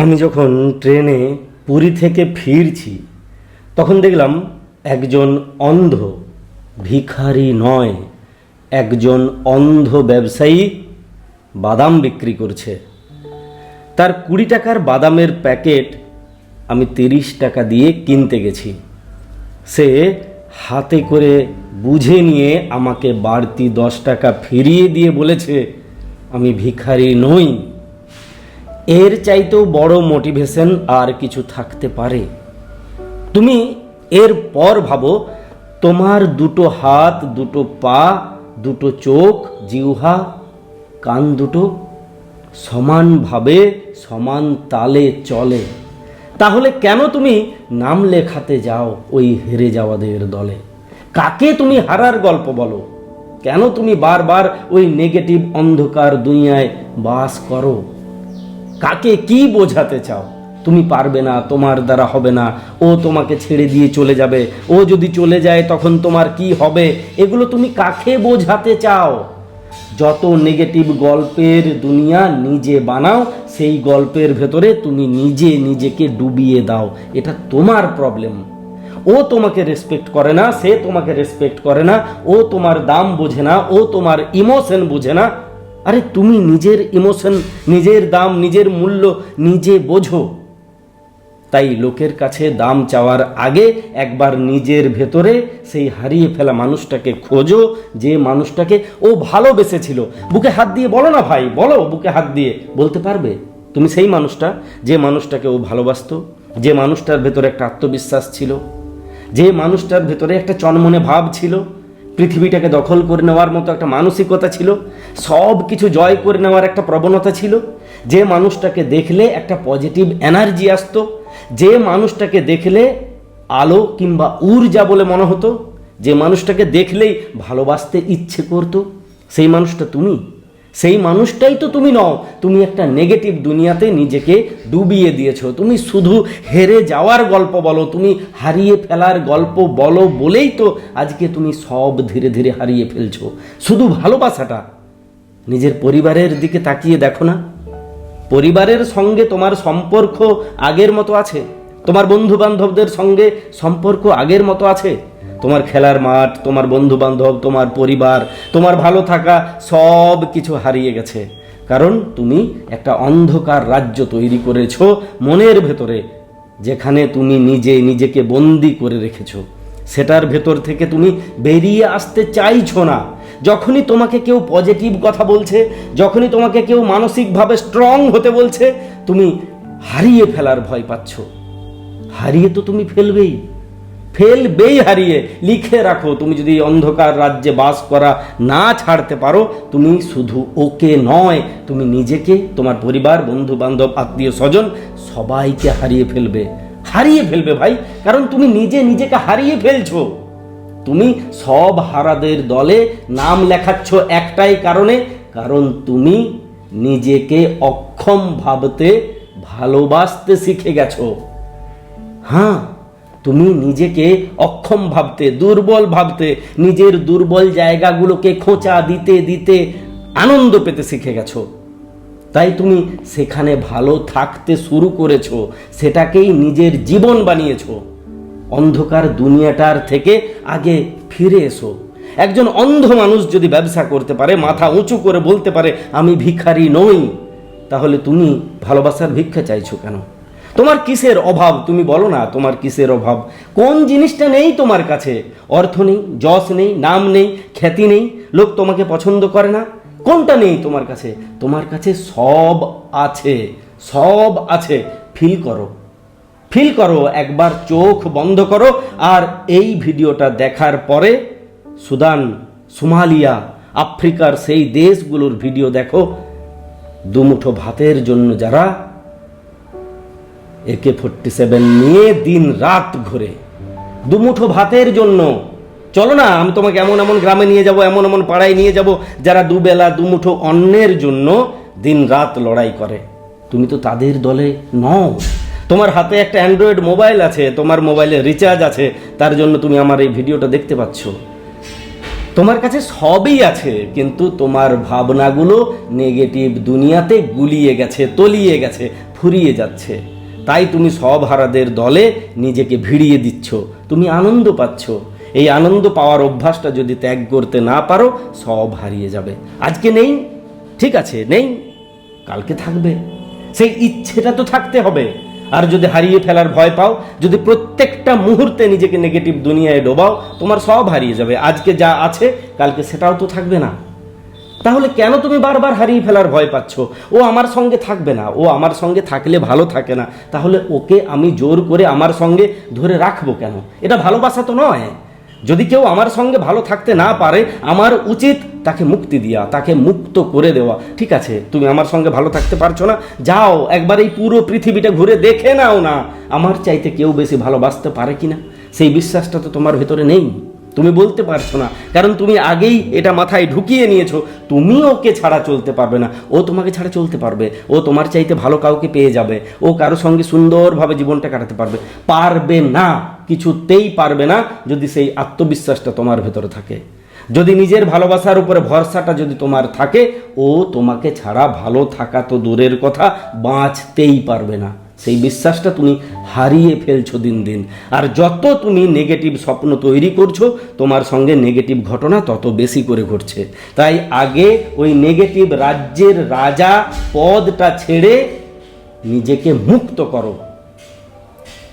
আমি যখন ট্রেনে পুরী থেকে ফিরছি, তখন দেখলাম একজন অন্ধ ভিখারি নয়, একজন অন্ধ ব্যবসায়ী বাদাম বিক্রি করছে। তার কুড়ি টাকার বাদামের প্যাকেট আমি তিরিশ টাকা দিয়ে কিনতে গেছি। সে হাতে করে বুঝে নিয়ে আমাকে বাড়তি দশ টাকা ফিরিয়ে দিয়ে বলেছে, আমি ভিখারি নই। এর চাইতেও বড় মোটিভেশন আর কিছু থাকতে পারে। তুমি এর পর ভাবো, তোমার দুটো হাত, দুটো পা, দুটো চোখ, জিহ্বা, কান দুটো সমানভাবে, সমান তালে চলে। তাহলে কেন তুমি নাম লেখাতে যাও ওই হেরে যাওয়াদের দলে? কাকে তুমি হারার গল্প বলো? কেন তুমি বারবার ওই নেগেটিভ অন্ধকার দুনিয়ায় বাস করো? কাকে কি বোঝাতে চাও? তুমি পারবে না, তোমার দ্বারা হবে না। ও তোমাকে ছেড়ে দিয়ে চলে যাবে। ও যদি চলে যায়, তখন তোমার কি হবে? এগুলো তুমি কাকে বোঝাতে চাও? যত নেগেটিভ গল্পের দুনিয়া নিজে বানাও, সেই গল্পের ভেতরে তুমি নিজে নিজেকে ডুবিয়ে দাও। এটা তোমার প্রবলেম ও তোমাকে রেসপেক্ট করে না, সে তোমাকে রেসপেক্ট করে না। ও তোমার দাম বোঝে না, ও তোমার ইমোশন বোঝে না। আরে তুমি নিজের ইমোশন নিজের দাম, নিজের মূল্য নিজে বোঝো। তাই লোকের কাছে দাম চাওয়ার আগে একবার নিজের ভেতরে সেই হারিয়ে ফেলা মানুষটাকে খোঁজো, যে মানুষটাকে ও ভালোবেসেছিল। বুকে হাত দিয়ে বলো না ভাই, বলো বুকে হাত দিয়ে। বলতে পারবে? তুমি সেই মানুষটা, যে মানুষটাকে ও ভালোবাসতো, যে মানুষটার ভেতরে একটা আত্মবিশ্বাস ছিল, যে মানুষটার ভেতরে একটা চনমনে ভাব ছিল। পৃথিবীটাকে দখল করে নেওয়ার মতো একটা মানসিকতা ছিল সব কিছু জয় করে নেওয়ার একটা প্রবণতা ছিল। যে মানুষটাকে দেখলে একটা পজিটিভ এনার্জি আসতো, যে মানুষটাকে দেখলে আলো কিংবা ঊর্জা বলে মনে হতো, যে মানুষটাকে দেখলেই ভালোবাসতে ইচ্ছে করতো, সেই মানুষটা তুমি। সেই মানুষটাই তো তুমি নও, তুমি একটা নেগেটিভ দুনিয়াতে নিজেকে ডুবিয়ে দিয়েছ। তুমি শুধু হেরে যাওয়ার গল্প বলো, তুমি হারিয়ে ফেলার গল্প বলো বলেই তো আজকে তুমি সব ধীরে ধীরে হারিয়ে ফেলছো। শুধু ভালোবাসাটা নিজের পরিবারের দিকে তাকিয়ে দেখো না। পরিবারের সঙ্গে তোমার সম্পর্ক আগের মতো আছে? তোমার বন্ধু বান্ধবদের সঙ্গে সম্পর্ক আগের মতো আছে? তোমার খেলার মাঠ, তোমার বন্ধু বান্ধব তোমার পরিবার, তোমার ভালো থাকা, সব কিছু হারিয়ে গেছে। কারণ তুমি একটা অন্ধকার রাজ্য তৈরি করেছ মনের ভেতরে, যেখানে তুমি নিজে নিজেকে বন্দি করে রেখেছো। সেটার ভেতর থেকে তুমি বেরিয়ে আসতে চাইছো না। যখনই তোমাকে কেউ পজিটিভ কথা বলছে, যখনই তোমাকে কেউ মানসিকভাবে স্ট্রং হতে বলছে, তুমি হারিয়ে ফেলার ভয় পাচ্ছ। হারিয়ে তো তুমি ফেলবেই। ফেলবেই হারিয়ে লিখে রাখো। তুমি যদি অন্ধকার রাজ্যে বাস করা না ছাড়তে পারো, তুমি শুধু ওকে নয়, তুমি নিজেকে, তোমার পরিবার বন্ধু বান্ধব আত্মীয় স্বজন সবাইকে হারিয়ে ফেলবে। হারিয়ে ফেলবে ভাই, কারণ তুমি নিজে নিজেকে হারিয়ে ফেলছো। তুমি সব হারাদের দলে নাম লেখাচ্ছ একটাই কারণে, কারণ তুমি নিজেকে অক্ষম ভাবতে ভালোবাসতে শিখে গেছো। হ্যাঁ তুমি নিজেকে অক্ষম ভাবতে, দুর্বল ভাবতে, নিজের দুর্বল জায়গাগুলোকে খোঁচা দিতে দিতে আনন্দ পেতে শিখে গেছো। তাই তুমি সেখানে ভালো থাকতে শুরু করেছ, সেটাকেই নিজের জীবন বানিয়েছো। অন্ধকার দুনিয়াটার থেকে আগে ফিরে এসো। একজন অন্ধ মানুষ যদি ব্যবসা করতে পারে, মাথা উঁচু করে বলতে পারে, আমি ভিখারি নই, তাহলে তুমি ভালোবাসার ভিক্ষা চাইছো কেন? তোমার কিসের অভাব? তুমি বলো না তোমার কিসের অভাব? কোন জিনিসটা নেই তোমার কাছে? অর্থ নেই, যশ নেই, নাম নেই, খ্যাতি নেই, লোক তোমাকে পছন্দ করে না? কোনটা নেই তোমার কাছে? তোমার কাছে সব আছে সব আছে। ফিল করো। ফিল করো, একবার চোখ বন্ধ করো আর এই ভিডিওটা দেখার পরে সুদান, সোমালিয়া, আফ্রিকার সেই দেশগুলোর ভিডিও দেখো। দুমুঠো ভাতের জন্য যারা একে ফোরটি সেভেন নিয়ে দিন রাত ঘুরে। দুমুঠো ভাতের জন্য। চলো না, আমি তোমাকে এমন এমন গ্রামে নিয়ে যাব, এমন এমন পাড়ায় নিয়ে যাব, যারা দুবেলা দুমুঠো অন্যের জন্য দিন রাত লড়াই করে। তুমি তো তাদের দলে নও। তোমার হাতে একটা অ্যান্ড্রয়েড মোবাইল আছে, তোমার মোবাইলে রিচার্জ আছে, তার জন্য তুমি আমার এই ভিডিওটা দেখতে পাচ্ছ। তোমার কাছে সবই আছে, কিন্তু তোমার ভাবনাগুলো নেগেটিভ দুনিয়াতে গুলিয়ে গেছে, তলিয়ে গেছে, ফুরিয়ে যাচ্ছে। তাই তুমি সব হারাদের দলে নিজেকে ভিড়িয়ে দিচ্ছ। তুমি আনন্দ পাচ্ছ। এই আনন্দ পাওয়ার অভ্যাসটা যদি ত্যাগ করতে না পারো, সব হারিয়ে যাবে। আজকে নেই, ঠিক আছে, নেই, কালকে থাকবে। সেই ইচ্ছেটা তো থাকতে হবে। আর যদি হারিয়ে ফেলার ভয় পাও, যদি প্রত্যেকটা মুহূর্তে নিজেকে নেগেটিভ দুনিয়ায় ডোবাও, তোমার সব হারিয়ে যাবে। আজকে যা আছে, কালকে সেটাও তো থাকবে না। তাহলে কেন তুমি বারবার হারিয়ে ফেলার ভয় পাচ্ছ? ও আমার সঙ্গে থাকবে না, ও আমার সঙ্গে থাকলে ভালো থাকে না। তাহলে ওকে আমি জোর করে আমার সঙ্গে ধরে রাখব কেন? এটা ভালোবাসা তো নয়। যদি কেউ আমার সঙ্গে ভালো থাকতে না পারে, আমার উচিত তাকে মুক্তি দেওয়া, তাকে মুক্ত করে দেওয়া। ঠিক আছে, তুমি আমার সঙ্গে ভালো থাকতে পারছ না। যাও, একবার এই পুরো পৃথিবীটা ঘুরে দেখে নাও না। আমার চাইতে কেউ বেশি ভালোবাসতে পারে কি না সেই বিশ্বাসটা তো তোমার ভেতরে নেই। তুমি বলতে পারছ না। কারণ তুমি আগেই এটা মাথায় ঢুকিয়ে নিয়েছো। তুমি ওকে ছাড়া চলতে পারবে না। ও তোমাকে ছাড়া চলতে পারবে। ও তোমার চাইতে ভালো কাউকে পেয়ে যাবে। ও কারও সঙ্গে সুন্দরভাবে জীবনটা কাটাতে পারবে। পারবে না। কিছুতেই পারবে না যদি সেই আত্মবিশ্বাসটা তোমার ভেতরে থাকে। যদি নিজের ভালোবাসার উপরে ভরসাটা যদি তোমার থাকে, ও তোমাকে ছাড়া ভালো থাকা তো দূরের কথা, বাঁচতেই পারবে না। সেই বিশ্বাসটা তুমি হারিয়ে ফেলছো দিন দিন। আর যত তুমি নেগেটিভ স্বপ্ন তৈরি করছ, তোমার সঙ্গে নেগেটিভ ঘটনা তত বেশি করে ঘটছে। তাই আগে ওই নেগেটিভ রাজ্যের রাজা পদটা ছেড়ে নিজেকে মুক্ত করো।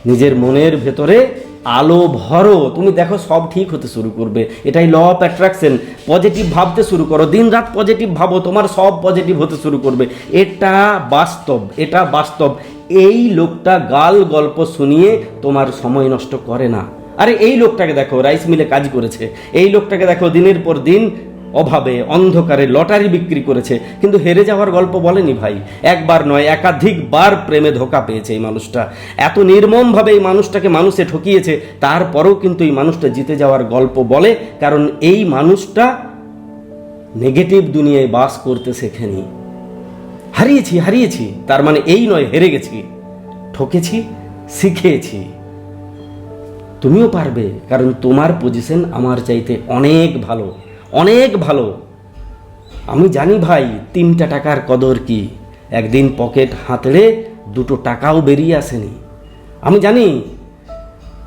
নিজের মনের ভেতরে আলো ভরো। তুমি দেখো সব ঠিক হতে শুরু করবে। এটাই ল অফ অ্যাট্রাকশন পজিটিভ ভাবতে শুরু করো। দিন রাত পজিটিভ ভাবো। তোমার সব পজিটিভ হতে শুরু করবে। এটা বাস্তব। এটা বাস্তব। এই লোকটা গাল গল্প শুনিয়ে তোমার সময় নষ্ট করে না। আরে এই লোকটাকে দেখো, রাইস মিলে কাজ করেছে। এই লোকটাকে দেখো, দিনের পর দিন অভাবে, অন্ধকারে লটারি বিক্রি করেছে। কিন্তু হেরে যাওয়ার গল্প বলেনি ভাই। একবার নয়, একাধিকবার প্রেমে ধোকা পেয়েছে এই মানুষটা। এত নির্মমভাবে এই মানুষটাকে মানুষে ঠকিয়েছে, তারপরেও কিন্তু এই মানুষটা জিতে যাওয়ার গল্প বলে, কারণ এই মানুষটা নেগেটিভ দুনিয়ায় বাস করতে শেখেনি। হারিয়েছি হারিয়েছি। তার মানে এই নয়, হেরে গেছি। ঠকেছি, শিখেছি। তুমিও পারবে, কারণ তোমার পজিশন আমার চাইতে অনেক ভালো অনেক ভালো। আমি জানি ভাই, তিনটা টাকার কদর কি? একদিন পকেট হাতড়ে দুটো টাকাও বেরিয়ে আসেনি। আমি জানি,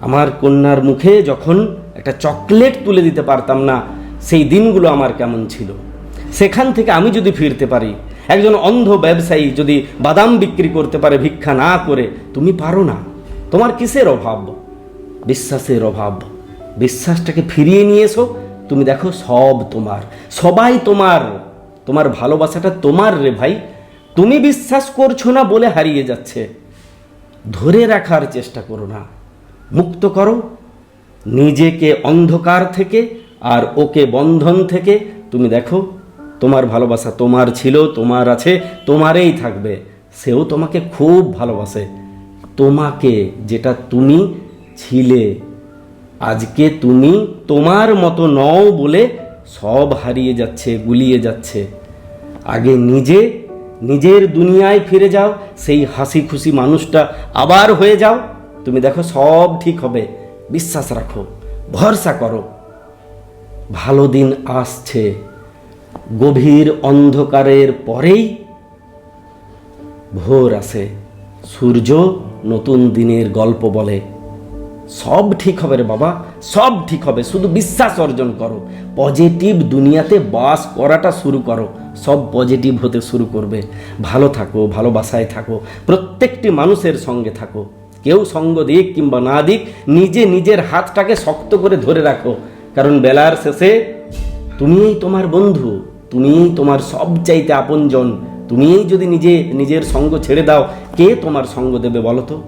আমার কন্যার মুখে যখন একটা চকলেট তুলে দিতে পারতাম না, সেই দিনগুলো আমার কেমন ছিল। সেখান থেকে আমি যদি ফিরতে পারি একজন অন্ধ ব্যবসায়ী যদি বাদাম বিক্রি করতে পারে, ভিক্ষা না করে, তুমি পারো না। তোমার কিসের অভাব? বিশ্বাসের অভাব। বিশ্বাসটাকে ফিরিয়ে নিয়ে এসো তুমি দেখো, সব তোমার। সবাই তোমার। তোমার ভালোবাসাটা তোমার রে ভাই। তুমি বিশ্বাস করছ না বলে হারিয়ে যাচ্ছে। ধরে রাখার চেষ্টা করো না। মুক্ত করো। নিজেকে অন্ধকার থেকে আর ওকে বন্ধন থেকে তুমি দেখো তোমার ভালোবাসা তোমার ছিল, তোমার আছে, তোমারই থাকবে। সেও তোমাকে খুব ভালোবাসে। তোমাকে যেটা তুমি ছিলে, আজকে তুমি তোমার মতো নও বলে সব হারিয়ে যাচ্ছে, গুলিয়ে যাচ্ছে। আগে নিজে, নিজের দুনিয়ায় ফিরে যাও, সেই হাসি খুশি মানুষটা আবার হয়ে যাও। তুমি দেখো সব ঠিক হবে, বিশ্বাস রাখো, ভরসা করো। ভালো দিন আসছে। গভীর অন্ধকারের পরেই ভোর আসে। সূর্য নতুন দিনের গল্প বলে। সব ঠিক হবে রে বাবা, সব ঠিক হবে, শুধু বিশ্বাস অর্জন করো। পজিটিভ দুনিয়াতে বাস করাটা শুরু করো, সব পজিটিভ হতে শুরু করবে। ভালো থাকো, ভালোবাসায় থাকো, প্রত্যেকটি মানুষের সঙ্গে থাকো। কেউ সঙ্গ দিক কিংবা না দিক, নিজে নিজের হাতটাকে শক্ত করে ধরে রাখো। কারণ বেলার শেষে তুমিই তোমার বন্ধু। তুমিই তোমার সব চাইতে আপনজন। তুমিই যদি নিজে, নিজের সঙ্গ ছেড়ে দাও, কে তোমার সঙ্গ দেবে বলো তো?